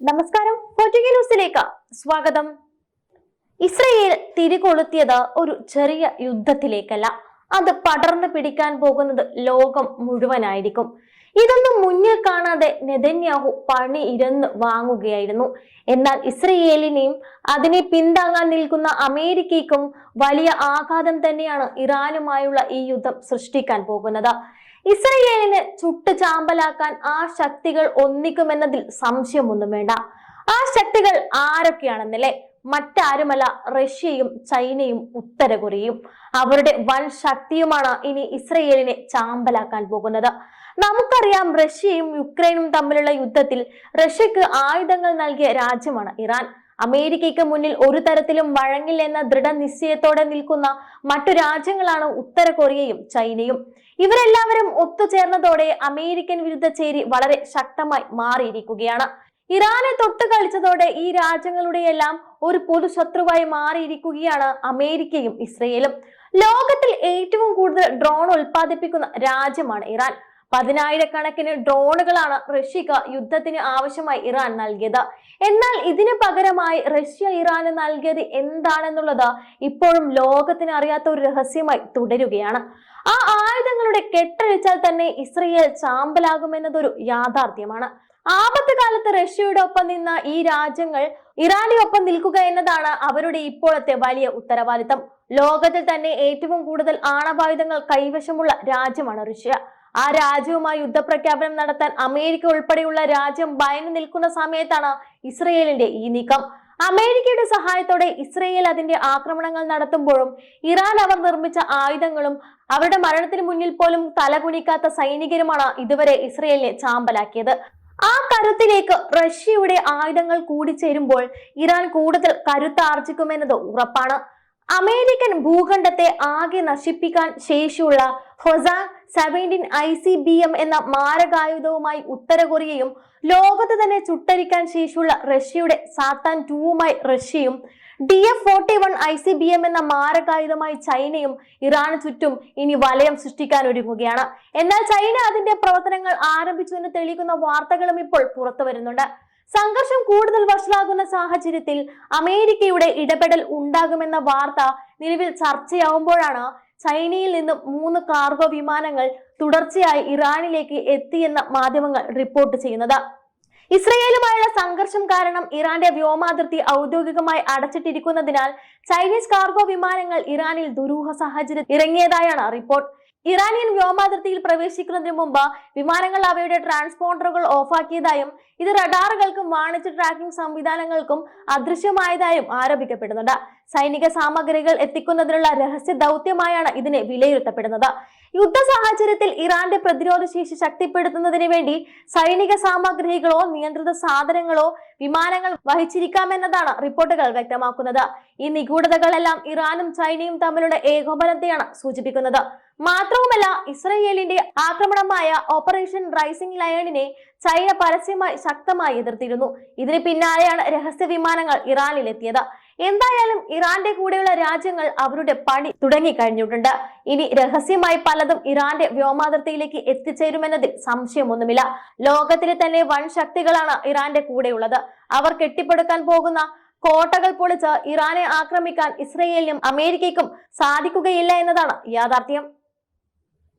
നമസ്കാരം. ന്യൂസിലേക്ക് സ്വാഗതം. ഇസ്രയേൽ തിരികൊളുത്തിയത് ഒരു ചെറിയ യുദ്ധത്തിലേക്കല്ല. അത് പടർന്നു പിടിക്കാൻ പോകുന്നത് ലോകം മുഴുവനായിരിക്കും. ഇതൊന്നും മുന്നിൽ കാണാതെ നെതന്യാഹു പണി ഇരന്ന് വാങ്ങുകയായിരുന്നു. എന്നാൽ ഇസ്രയേലിനെയും അതിനെ പിന്താങ്ങാൻ നിൽക്കുന്ന അമേരിക്കയ്ക്കും വലിയ ആഘാതം തന്നെയാണ് ഇറാനുമായുള്ള ഈ യുദ്ധം സൃഷ്ടിക്കാൻ പോകുന്നത്. ഇസ്രയേലിനെ ചുട്ടു ചാമ്പലാക്കാൻ ആ ശക്തികൾ ഒന്നിക്കുമെന്നതിൽ സംശയമൊന്നും വേണ്ട. ആ ശക്തികൾ ആരൊക്കെയാണെന്നല്ലേ? മറ്റാരുമല്ല റഷ്യയും ചൈനയും ഉത്തര കൊറിയയും. അവരുടെ വൻ ശക്തിയുമാണ് ഇനി ഇസ്രയേലിനെ ചാമ്പലാക്കാൻ പോകുന്നത്. നമുക്കറിയാം റഷ്യയും യുക്രൈനും തമ്മിലുള്ള യുദ്ധത്തിൽ റഷ്യക്ക് ആയുധങ്ങൾ നൽകിയ രാജ്യമാണ് ഇറാൻ. അമേരിക്കയ്ക്ക് മുന്നിൽ ഒരു തരത്തിലും വഴങ്ങില്ലെന്ന ദൃഢനിശ്ചയത്തോടെ നിൽക്കുന്ന മറ്റു രാജ്യങ്ങളാണ് ഉത്തര കൊറിയയും ചൈനയും. ഇവരെല്ലാവരും ഒത്തുചേർന്നതോടെ അമേരിക്കൻ വിരുദ്ധ ചേരി വളരെ ശക്തമായി മാറിയിരിക്കുകയാണ്. ഇറാനെ തൊട്ട് കളിച്ചതോടെ ഈ രാജ്യങ്ങളുടെയെല്ലാം ഒരു പൊതു ശത്രുവായി മാറിയിരിക്കുകയാണ് അമേരിക്കയും ഇസ്രയേലും. ലോകത്തിൽ ഏറ്റവും കൂടുതൽ ഡ്രോൺ ഉൽപ്പാദിപ്പിക്കുന്ന രാജ്യമാണ് ഇറാൻ. പതിനായിരക്കണക്കിന് ഡ്രോണുകളാണ് റഷ്യക്ക് യുദ്ധത്തിന് ആവശ്യമായി ഇറാൻ നൽകിയത്. എന്നാൽ ഇതിന് പകരമായി റഷ്യ ഇറാന് നൽകിയത് എന്താണെന്നുള്ളത് ഇപ്പോഴും ലോകത്തിന് അറിയാത്ത ഒരു രഹസ്യമായി തുടരുകയാണ്. ആ ആയുധങ്ങളുടെ കെട്ടഴിച്ചാൽ തന്നെ ഇസ്രയേൽ ചാമ്പലാകുമെന്നതൊരു യാഥാർത്ഥ്യമാണ്. ആപത്ത് കാലത്ത് റഷ്യയുടെ ഒപ്പം നിന്ന ഈ രാജ്യങ്ങൾ ഇറാന്റെ ഒപ്പം നിൽക്കുക എന്നതാണ് അവരുടെ ഇപ്പോഴത്തെ വലിയ ഉത്തരവാദിത്തം. ലോകത്തിൽ തന്നെ ഏറ്റവും കൂടുതൽ ആണവായുധങ്ങൾ കൈവശമുള്ള രാജ്യമാണ് റഷ്യ. ആ രാജ്യവുമായി യുദ്ധപ്രഖ്യാപനം നടത്താൻ അമേരിക്ക ഉൾപ്പെടെയുള്ള രാജ്യം ഭയന്നു നിൽക്കുന്ന സമയത്താണ് ഇസ്രയേലിന്റെ ഈ നീക്കം. അമേരിക്കയുടെ സഹായത്തോടെ ഇസ്രയേൽ അതിന്റെ ആക്രമണങ്ങൾ നടത്തുമ്പോഴും ഇറാൻ അവർ നിർമ്മിച്ച ആയുധങ്ങളും അവരുടെ മരണത്തിന് മുന്നിൽ പോലും തലകുനിക്കാത്ത സൈനികരുമാണ് ഇതുവരെ ഇസ്രയേലിനെ ചാമ്പലാക്കിയത്. ആ കരുത്തിലേക്ക് റഷ്യയുടെ ആയുധങ്ങൾ കൂടി ചേരുമ്പോൾ ഇറാൻ കൂടുതൽ കരുത്താർജിക്കുമെന്നത് ഉറപ്പാണ്. അമേരിക്കൻ ഭൂഖണ്ഡത്തെ ആകെ നശിപ്പിക്കാൻ ശേഷിയുള്ള Hwasong seventeen I C B M എന്ന മാരകായുധവുമായി ഉത്തര കൊറിയയും ലോകത്ത് തന്നെ ചുട്ടരിക്കാൻ ശേഷിയുള്ള റഷ്യയുടെ സാത്താൻ ടൂവുമായി റഷ്യയും D F forty one I C B M എന്ന മാരകായുധമായി ചൈനയും ഇറാന് ചുറ്റും ഇനി വലയം സൃഷ്ടിക്കാൻ ഒരുങ്ങുകയാണ്. എന്നാൽ ചൈന അതിന്റെ പ്രവർത്തനങ്ങൾ ആരംഭിച്ചു എന്ന് തെളിയിക്കുന്ന വാർത്തകളും ഇപ്പോൾ പുറത്തു വരുന്നുണ്ട്. സംഘർഷം കൂടുതൽ വഷളാകുന്ന സാഹചര്യത്തിൽ അമേരിക്കയുടെ ഇടപെടൽ ഉണ്ടാകുമെന്ന വാർത്ത നിലവിൽ ചർച്ചയാവുമ്പോഴാണ് ചൈനയിൽ നിന്നും മൂന്ന് കാർഗോ വിമാനങ്ങൾ തുടർച്ചയായി ഇറാനിലേക്ക് എത്തിയെന്ന മാധ്യമങ്ങൾ റിപ്പോർട്ട് ചെയ്യുന്നത്. ഇസ്രയേലുമായുള്ള സംഘർഷം കാരണം ഇറാന്റെ വ്യോമാതിർത്തി ഔദ്യോഗികമായി അടച്ചിട്ടിരിക്കുന്നതിനാൽ ചൈനീസ് കാർഗോ വിമാനങ്ങൾ ഇറാനിൽ ദുരൂഹ സാഹചര്യം ഇറങ്ങിയതായാണ് റിപ്പോർട്ട് ഇറാനിയൻ വ്യോമാതിർത്തിയിൽ പ്രവേശിക്കുന്നതിന് മുമ്പ് വിമാനങ്ങൾ അവയുടെ ട്രാൻസ്പോണ്ടറുകൾ ഓഫാക്കിയതായും ഇത് റഡാറുകൾക്കും വാണിജ്യ ട്രാക്കിംഗ് സംവിധാനങ്ങൾക്കും അദൃശ്യമായതായും ആരോപിക്കപ്പെടുന്നുണ്ട്. സൈനിക സാമഗ്രികൾ എത്തിക്കുന്നതിനുള്ള രഹസ്യ ദൗത്യമായാണ് ഇതിനെ വിലയിരുത്തപ്പെടുന്നത്. യുദ്ധ സാഹചര്യത്തിൽ ഇറാന്റെ പ്രതിരോധ ശേഷി ശക്തിപ്പെടുത്തുന്നതിന് വേണ്ടി സൈനിക സാമഗ്രികളോ നിയന്ത്രിത സാധനങ്ങളോ വിമാനങ്ങൾ വഹിച്ചിരിക്കാമെന്നതാണ് റിപ്പോർട്ടുകൾ വ്യക്തമാക്കുന്നത്. ഈ നിഗൂഢതകളെല്ലാം ഇറാനും ചൈനയും തമ്മിലുള്ള ഏകോപനത്തെയാണ് സൂചിപ്പിക്കുന്നത്. മാത്രവുമല്ല ഇസ്രയേലിന്റെ ആക്രമണമായ ഓപ്പറേഷൻ റൈസിംഗ് ലയണിനെ ചൈന പരസ്യമായി ശക്തമായി എതിർത്തിരുന്നു. ഇതിന് പിന്നാലെയാണ് രഹസ്യ വിമാനങ്ങൾ ഇറാനിലെത്തിയത്. എന്തായാലും ഇറാന്റെ കൂടെയുള്ള രാജ്യങ്ങൾ അവരുടെ പണി തുടങ്ങി തുടങ്ങിക്കഴിഞ്ഞിട്ടുണ്ട്. ഇനി രഹസ്യമായി പലതും ഇറാന്റെ വ്യോമാതിർത്തിയിലേക്ക് എത്തിച്ചേരുമെന്നതിൽ സംശയമൊന്നുമില്ല. ലോകത്തിലെ തന്നെ വൻ ശക്തികളാണ് ഇറാന്റെ കൂടെയുള്ളത്. അവർ കെട്ടിപ്പടുക്കാൻ പോകുന്ന കോട്ടകൾ പൊളിച്ച് ഇറാനെ ആക്രമിക്കാൻ ഇസ്രയേലിനും അമേരിക്കയ്ക്കും സാധിക്കുകയില്ല എന്നതാണ് യാഥാർത്ഥ്യം.